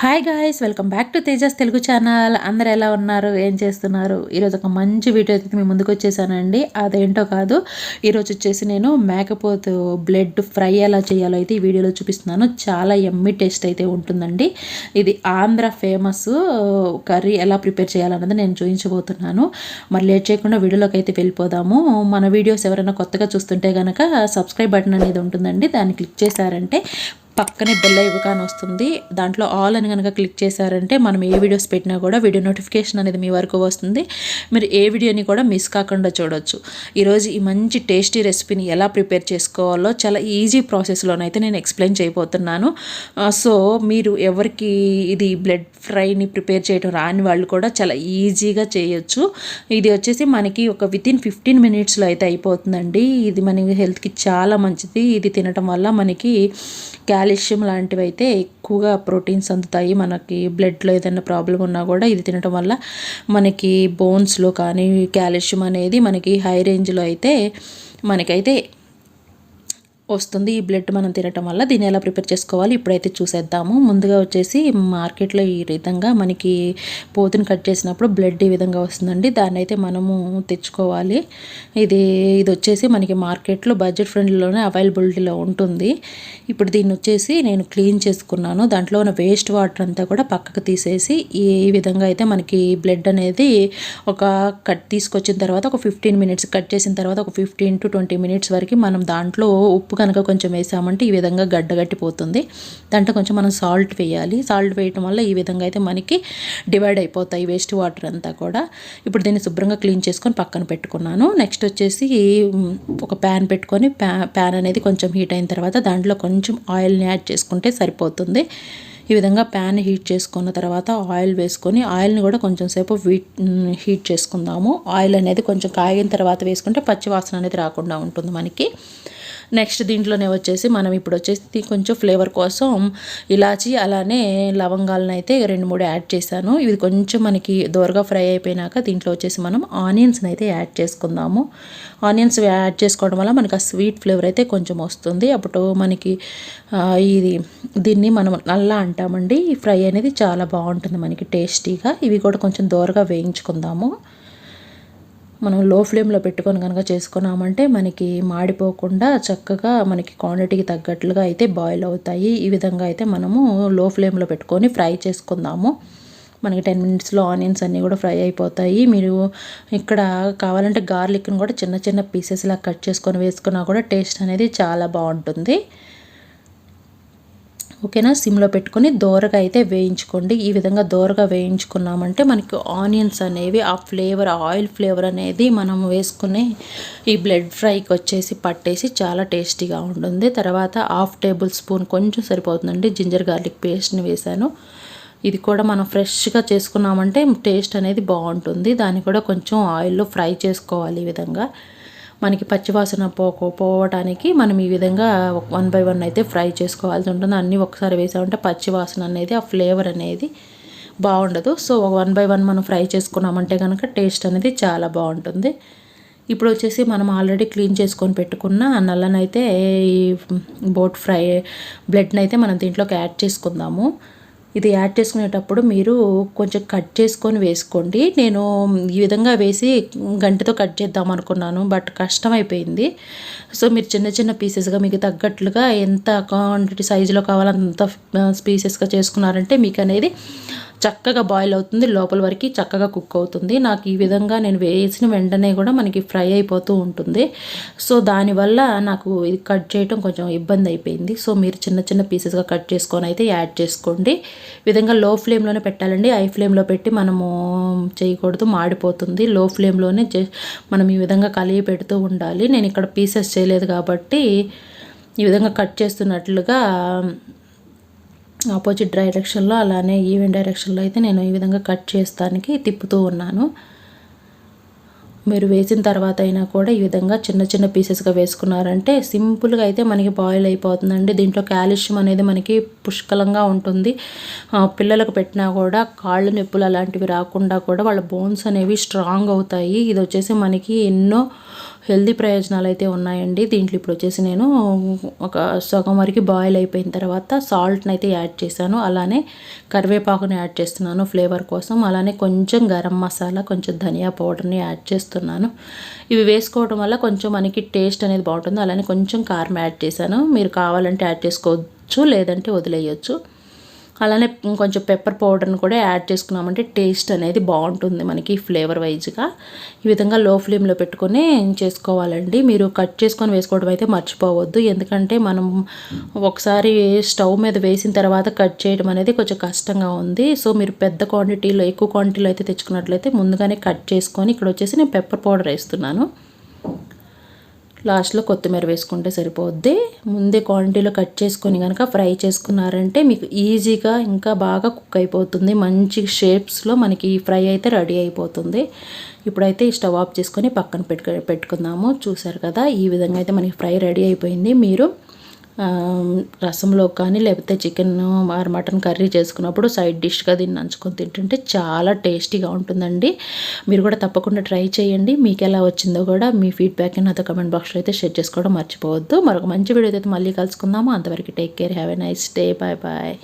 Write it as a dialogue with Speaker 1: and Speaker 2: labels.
Speaker 1: Hi guys welcome back to Tejas Telugu channel అందరు ఎలా ఉన్నారు? ఏం చేస్తున్నారు? ఈరోజు ఒక మంచి వీడియో అయితే మీ ముందుకు వచ్చేసానండి. అదేంటో కాదు ఈరోజు వచ్చేసి నేను మేకపోతు బ్లడ్ ఫ్రై ఎలా చేయాలో అయితే ఈ వీడియోలో చూపిస్తున్నాను. చాలా ఎమ్మి టేస్ట్ అయితే ఉంటుందండి. ఇది ఆంధ్ర ఫేమస్ కర్రీ ఎలా ప్రిపేర్ చేయాలన్నది నేను చూపించబోతున్నాను మరి లేట్ చేయకుండా వీడియోలోకి అయితే వెళ్ళిపోదాము. మన వీడియోస్ ఎవరైనా కొత్తగా చూస్తుంటే కనుక సబ్స్క్రైబ్ బటన్ అనేది ఉంటుందండి. దాన్ని క్లిక్ చేశారంటే పక్కనే బెల్ ఐకాన్ వస్తుంది. దాంట్లో ఆల్ అని కనుక క్లిక్ చేశారంటే మనం ఏ వీడియోస్ పెట్టినా కూడా వీడియో నోటిఫికేషన్ అనేది మీ వరకు వస్తుంది. మీరు ఏ వీడియోని కూడా మిస్ కాకుండా చూడొచ్చు. ఈరోజు ఈ మంచి టేస్టీ రెసిపీని ఎలా ప్రిపేర్ చేసుకోవాలో చాలా ఈజీ ప్రాసెస్లోనైతే నేను ఎక్స్ప్లెయిన్ చేయబోతున్నాను. సో మీరు ఎవరికి ఇది బ్లడ్ ఫ్రైని ప్రిపేర్ చేయడం రాని వాళ్ళు కూడా చాలా ఈజీగా చేయొచ్చు. ఇది వచ్చేసి మనకి ఒక వితిన్ ఫిఫ్టీన్ మినిట్స్లో అయితే అయిపోతుందండి. ఇది మన హెల్త్కి చాలా మంచిది. ఇది తినటం వల్ల మనకి కాల్షియం లాంటివి అయితే ఎక్కువగా ప్రోటీన్స్ అందుతాయి. మనకి బ్లడ్లో ఏదైనా ప్రాబ్లం ఉన్నా కూడా ఇది తినటం వల్ల మనకి బోన్స్లో కానీ కాల్షియం అనేది మనకి హై రేంజ్లో అయితే మనకైతే వస్తుంది ఈ బ్లడ్ మనం తినటం వల్ల. దీన్ని ఎలా ప్రిపేర్ చేసుకోవాలి ఇప్పుడైతే చూసేద్దాము. ముందుగా వచ్చేసి మార్కెట్లో ఈ విధంగా మనకి పోతుని కట్ చేసినప్పుడు బ్లడ్ ఈ విధంగా వస్తుందండి. దాన్ని అయితే మనము తెచ్చుకోవాలి. ఇది ఇది వచ్చేసి మనకి మార్కెట్లో బడ్జెట్ ఫ్రెండ్లీలోనే అవైలబిలిటీలో ఉంటుంది. ఇప్పుడు దీన్ని వచ్చేసి నేను క్లీన్ చేసుకున్నాను. దాంట్లో ఉన్న వేస్ట్ వాటర్ అంతా కూడా పక్కకు తీసేసి ఈ విధంగా అయితే మనకి బ్లడ్ అనేది ఒక కట్ తీసుకొచ్చిన తర్వాత ఒక ఫిఫ్టీన్ మినిట్స్ కట్ చేసిన తర్వాత ఒక ఫిఫ్టీన్ టు ట్వంటీ మినిట్స్ వరకు మనం దాంట్లో ఉప్పు కనుక కొంచెం వేసామంటే ఈ విధంగా గడ్డగట్టిపోతుంది దాంట్లో కొంచెం మనం సాల్ట్ వేయాలి. సాల్ట్ వేయటం వల్ల ఈ విధంగా అయితే మనకి డివైడ్ అయిపోతాయి వేస్ట్ వాటర్ అంతా కూడా. ఇప్పుడు దీన్ని శుభ్రంగా క్లీన్ చేసుకొని పక్కన పెట్టుకున్నాను. నెక్స్ట్ వచ్చేసి ఒక ప్యాన్ పెట్టుకొని ప్యాన్ అనేది కొంచెం హీట్ అయిన తర్వాత దాంట్లో కొంచెం ఆయిల్ని యాడ్ చేసుకుంటే సరిపోతుంది. ఈ విధంగా ప్యాన్ హీట్ చేసుకున్న తర్వాత ఆయిల్ వేసుకొని ఆయిల్ని కూడా కొంచెం సేపు వీట్ హీట్ చేసుకుందాము. ఆయిల్ అనేది కొంచెం కాగిన తర్వాత వేసుకుంటే పచ్చి వాసన అనేది రాకుండా ఉంటుంది మనకి. నెక్స్ట్ దీంట్లోనే వచ్చేసి మనం ఇప్పుడు వచ్చేసి కొంచెం ఫ్లేవర్ కోసం ఇలాచి అలానే లవంగాలను అయితే రెండు మూడు యాడ్ చేశాను. ఇది కొంచెం మనకి దోరగా ఫ్రై అయిపోయినాక దీంట్లో వచ్చేసి మనం ఆనియన్స్ని అయితే యాడ్ చేసుకుందాము. ఆనియన్స్ యాడ్ చేసుకోవడం వల్ల మనకి ఆ స్వీట్ ఫ్లేవర్ అయితే కొంచెం వస్తుంది. అప్పుడు మనకి ఇది దీన్ని మనం నల్లా అంటామండి. ఈ ఫ్రై అనేది చాలా బాగుంటుంది మనకి టేస్టీగా. ఇవి కూడా కొంచెం దోరగా వేయించుకుందాము. మనం లో ఫ్లేమ్లో పెట్టుకొని కనుక చేసుకున్నామంటే మనకి మాడిపోకుండా చక్కగా మనకి క్వాంటిటీకి తగ్గట్లుగా అయితే బాయిల్ అవుతాయి. ఈ విధంగా అయితే మనము లో ఫ్లేమ్లో పెట్టుకొని ఫ్రై చేసుకుందాము. మనకి టెన్ మినిట్స్లో ఆనియన్స్ అన్నీ కూడా ఫ్రై అయిపోతాయి. మీరు ఇక్కడ కావాలంటే గార్లిక్ని కూడా చిన్న చిన్న పీసెస్లా కట్ చేసుకొని వేసుకున్నా కూడా టేస్ట్ అనేది చాలా బాగుంటుంది. ఓకేనా? సిమ్లో పెట్టుకొని దోరగా అయితే వేయించుకోండి. ఈ విధంగా దోరగా వేయించుకున్నామంటే మనకి ఆనియన్స్ అనేవి ఆ ఫ్లేవర్ ఆయిల్ ఫ్లేవర్ అనేది మనం వేసుకునే ఈ బ్లడ్ ఫ్రైకి వచ్చేసి పట్టేసి చాలా టేస్టీగా ఉంటుంది. తర్వాత హాఫ్ టేబుల్ స్పూన్ కొంచెం సరిపోతుందండి. జింజర్ గార్లిక్ పేస్ట్ని వేశాను. ఇది కూడా మనం ఫ్రెష్గా చేసుకున్నామంటే టేస్ట్ అనేది బాగుంటుంది. దాన్ని కూడా కొంచెం ఆయిల్లో ఫ్రై చేసుకోవాలి ఈ విధంగా. మనకి పచ్చివాసన పోకో పోవటానికి మనం ఈ విధంగా వన్ బై వన్ అయితే ఫ్రై చేసుకోవాల్సి ఉంటుంది. అన్నీ ఒకసారి వేసామంటే పచ్చివాసన అనేది ఆ ఫ్లేవర్ అనేది బాగుండదు. సో వన్ బై వన్ మనం ఫ్రై చేసుకున్నామంటే కనుక టేస్ట్ అనేది చాలా బాగుంటుంది. ఇప్పుడు వచ్చేసి మనం ఆల్రెడీ క్లీన్ చేసుకొని పెట్టుకున్న నల్లనైతే ఈ బోట్ ఫ్రై బ్లడ్ని అయితే మనం దీంట్లోకి యాడ్ చేసుకుందాము. ఇది యాడ్ చేసుకునేటప్పుడు మీరు కొంచెం కట్ చేసుకొని వేసుకోండి. నేను ఈ విధంగా వేసి గంటతో కట్ చేద్దాం అనుకున్నాను బట్ కష్టం అయిపోయింది సో మీరు చిన్న చిన్న పీసెస్గా మీకు తగ్గట్లుగా ఎంత క్వాంటిటీ సైజులో కావాలంత పీసెస్గా చేసుకున్నారంటే మీకు అనేది చక్కగా బాయిల్ అవుతుంది. లోపల వరకు చక్కగా కుక్ అవుతుంది. నాకు ఈ విధంగా నేను వేసిన వెంటనే కూడా మనకి ఫ్రై అయిపోతూ ఉంటుంది. సో దానివల్ల నాకు ఇది కట్ చేయటం కొంచెం ఇబ్బంది అయిపోయింది. సో మీరు చిన్న చిన్న పీసెస్గా కట్ చేసుకొని అయితే యాడ్ చేసుకోండి. విధంగా లో ఫ్లేమ్లోనే పెట్టాలండి. హై ఫ్లేమ్లో పెట్టి మనము చేయకూడదు. మాడిపోతుంది. లో ఫ్లేమ్లోనే మనం ఈ విధంగా కలిగి పెడుతూ ఉండాలి. నేను ఇక్కడ పీసెస్ చేయలేదు కాబట్టి ఈ విధంగా కట్ చేస్తున్నట్లుగా ఆపోజిట్ డైరెక్షన్లో అలానే ఈవెన్ డైరెక్షన్లో అయితే నేను ఈ విధంగా కట్ చేస్తానికి తిప్పుతూ ఉన్నాను. మీరు వేసిన తర్వాత అయినా కూడా ఈ విధంగా చిన్న చిన్న పీసెస్గా వేసుకున్నారంటే సింపుల్గా అయితే మనకి బాయిల్ అయిపోతుందండి. దీంట్లో కాల్షియం అనేది మనకి పుష్కలంగా ఉంటుంది. పిల్లలకు పెట్టినా కూడా కాళ్ళు నొప్పులు అలాంటివి రాకుండా కూడా వాళ్ళ బోన్స్ అనేవి స్ట్రాంగ్ అవుతాయి. ఇది వచ్చేసి మనకి ఎన్నో హెల్దీ ప్రయోజనాలు అయితే ఉన్నాయండి. దీంట్లో ఇప్పుడు వచ్చేసి నేను ఒక సగం వరకు బాయిల్ అయిపోయిన తర్వాత సాల్ట్ని అయితే యాడ్ చేశాను. అలానే కరివేపాకుని యాడ్ చేస్తున్నాను ఫ్లేవర్ కోసం. అలానే కొంచెం గరం మసాలా కొంచెం ధనియా పౌడర్ని యాడ్ చేస్తున్నాను. ఇవి వేసుకోవడం వల్ల కొంచెం మనకి టేస్ట్ అనేది బాగుంటుంది. అలానే కొంచెం కారం యాడ్ చేశాను. మీరు కావాలంటే యాడ్ చేసుకోవచ్చు లేదంటే వదిలేయచ్చు. అలానే కొంచెం పెప్పర్ పౌడర్ని కూడా యాడ్ చేసుకున్నామంటే టేస్ట్ అనేది బాగుంటుంది మనకి ఫ్లేవర్ వైజ్గా ఈ విధంగా లో ఫ్లేమ్లో పెట్టుకొని చేసుకోవాలండి. మీరు కట్ చేసుకొని వేసుకోవడం అయితే మర్చిపోవద్దు. ఎందుకంటే మనం ఒకసారి స్టవ్ మీద వేసిన తర్వాత కట్ చేయడం అనేది కొంచెం కష్టంగా ఉంది. సో మీరు పెద్ద క్వాంటిటీలో ఎక్కువ క్వాంటిటీలో అయితే తెచ్చుకున్నట్లయితే ముందుగానే కట్ చేసుకొని ఇక్కడ వచ్చేసి నేను పెప్పర్ పౌడర్ వేస్తున్నాను. లాస్ట్లో కొత్తిమీర వేసుకుంటే సరిపోద్ది. ముందే క్వాంటిటీలో కట్ చేసుకొని కనుక ఫ్రై చేసుకున్నారంటే మీకు ఈజీగా ఇంకా బాగా కుక్ అయిపోతుంది. మంచి షేప్స్లో మనకి ఫ్రై అయితే రెడీ అయిపోతుంది. ఇప్పుడైతే స్టవ్ ఆఫ్ చేసుకొని పక్కన పెట్టుకు పెట్టుకుందాము. చూసారు కదా ఈ విధంగా అయితే మనకి ఫ్రై రెడీ అయిపోయింది. మీరు రసంలో కానీ లేకపోతే చికెన్ ఆర్ మటన్ కర్రీ చేసుకున్నప్పుడు సైడ్ డిష్గా దీన్ని నంచుకొని తింటుంటే చాలా టేస్టీగా ఉంటుందండి. మీరు కూడా తప్పకుండా ట్రై చేయండి. మీకు ఎలా వచ్చిందో కూడా మీ ఫీడ్బ్యాక్ నాతో కమెంట్ బాక్స్లో అయితే షేర్ చేసుకోవడం మర్చిపోవద్దు. మరొక మంచి వీడియో అయితే మళ్ళీ కలుసుకుందాము. అంతవరకు take care. Have a nice day. Bye bye.